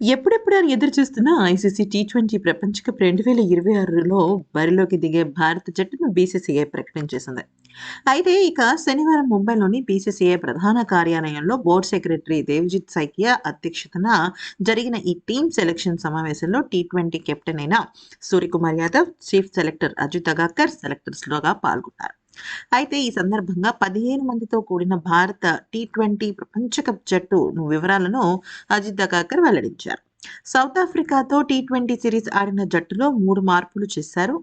ఎప్పుడెప్పుడు అని ఎదురు చూస్తున్న ఐసీసీ టీ ట్వంటీ ప్రపంచ కప్ రెండు వేల ఇరవై ఆరులో బరిలోకి దిగే భారత జట్టును బీసీసీఐ ప్రకటించేసింది అయితే ఇక శనివారం ముంబైలోని బీసీసీఐ ప్రధాన కార్యాలయంలో బోర్డు సెక్రటరీ దేవ్జిత్ సైకియా అధ్యక్షతన జరిగిన ఈ టీమ్ సెలక్షన్ సమావేశంలో టీ ట్వంటీ కెప్టెన్ అయిన సూర్యకుమార్ యాదవ్ చీఫ్ సెలెక్టర్ అజిత్ అగాకర్ సెలెక్టర్స్లోగా పాల్గొన్నారు. అయితే ఈ సందర్భంగా పదిహేను మందితో కూడిన భారత టీ ట్వంటీ ప్రపంచకప్ జట్టు వివరాలను అజిత్ దగాకర్ వెల్లడించారు. సౌత్ ఆఫ్రికాతో టీ ట్వంటీ సిరీస్ ఆడిన జట్టులో మూడు మార్పులు చేశారు.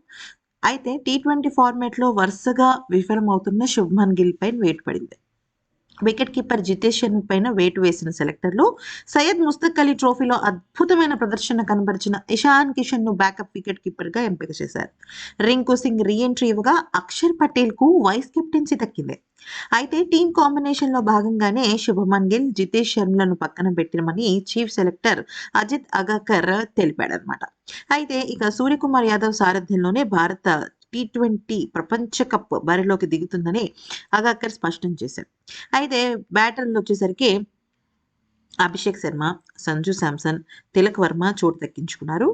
అయితే టీ ట్వంటీ ఫార్మాట్లో వరుసగా విఫలమవుతున్న శుభ్మన్ గిల్ పై వేటు పడింది. వికెట్ కీపర్ జితేష్ శర్మ పైన వేటు వేసిన సెలెక్టర్లు సయ్యద్ ముస్తక్ అలీ ట్రోఫీలో అద్భుతమైన ప్రదర్శన కనబరిచిన ఇషాన్ కిషన్ను బ్యాకప్ వికెట్ కీపర్గా ఎంపిక చేశారు. రింకు సింగ్ రీఎంట్రీ ఇవ్వగా అక్షర్ పటేల్కు వైస్ కెప్టెన్సీ దక్కింది. అయితే టీం కాంబినేషన్లో భాగంగానే శుభమన్ గిల్ జితేష్ శర్మలను పక్కన పెట్టినమని చీఫ్ సెలెక్టర్ అజిత్ అగాకర్ తెలిపాడనమాట అయితే ఇక సూర్యకుమార్ యాదవ్ సారథ్యంలోనే భారత టీ ట్వంటీ ప్రపంచ కప్ బరిలోకి దిగుతుందని అగాకర్ స్పష్టం చేశారు అయితే బ్యాటర్లు వచ్చేసరికి అభిషేక్ శర్మ సంజు శాంసన్ తిలక్ వర్మ చోటు దక్కించుకున్నారు.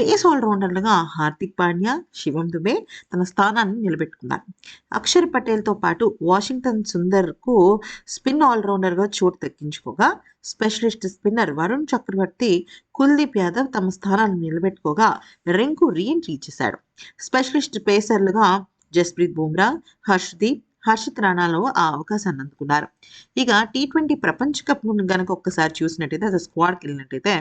పేస్ ఆల్రౌండర్లుగా హార్దిక్ పాండ్యా శివం దుబే తన స్థానాన్ని నిలబెట్టుకున్నారు. అక్షర్ పటేల్తో పాటు వాషింగ్టన్ సుందర్కు స్పిన్ ఆల్రౌండర్గా చోటు దక్కించుకోగా స్పెషలిస్ట్ స్పిన్నర్ వరుణ్ చక్రవర్తి కుల్దీప్ యాదవ్ తమ స్థానాన్ని నిలబెట్టుకోగా రింకు రీఎంట్రీ చేశాడు స్పెషలిస్ట్ పేసర్లుగా జస్ప్రీత్ బుమ్రా హర్షదీప్ హర్షిత్ రాణాలో ఆ అవకాశాన్ని అందుకున్నారు. ఇక టీ ట్వంటీ ప్రపంచ కప్ గనక ఒక్కసారి చూసినట్టయితే అది స్క్వాడ్కి వెళ్ళినట్టయితే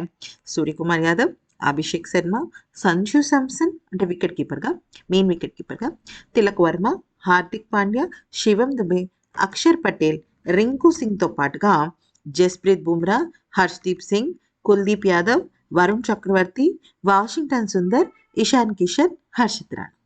సూర్యకుమార్ యాదవ్ అభిషేక్ శర్మ సంజు శాంసన్ అంటే వికెట్ కీపర్గా మెయిన్ వికెట్ కీపర్గా తిలక్ వర్మ హార్దిక్ పాండ్యా శివం దుబే అక్షర్ పటేల్ రింకు సింగ్తో పాటుగా జస్ప్రీత్ బుమ్రా హర్ష్దీప్ సింగ్ కుల్దీప్ యాదవ్ వరుణ్ చక్రవర్తి వాషింగ్టన్ సుందర్ ఇషాన్ కిషన్ హర్షిత్ రాణా.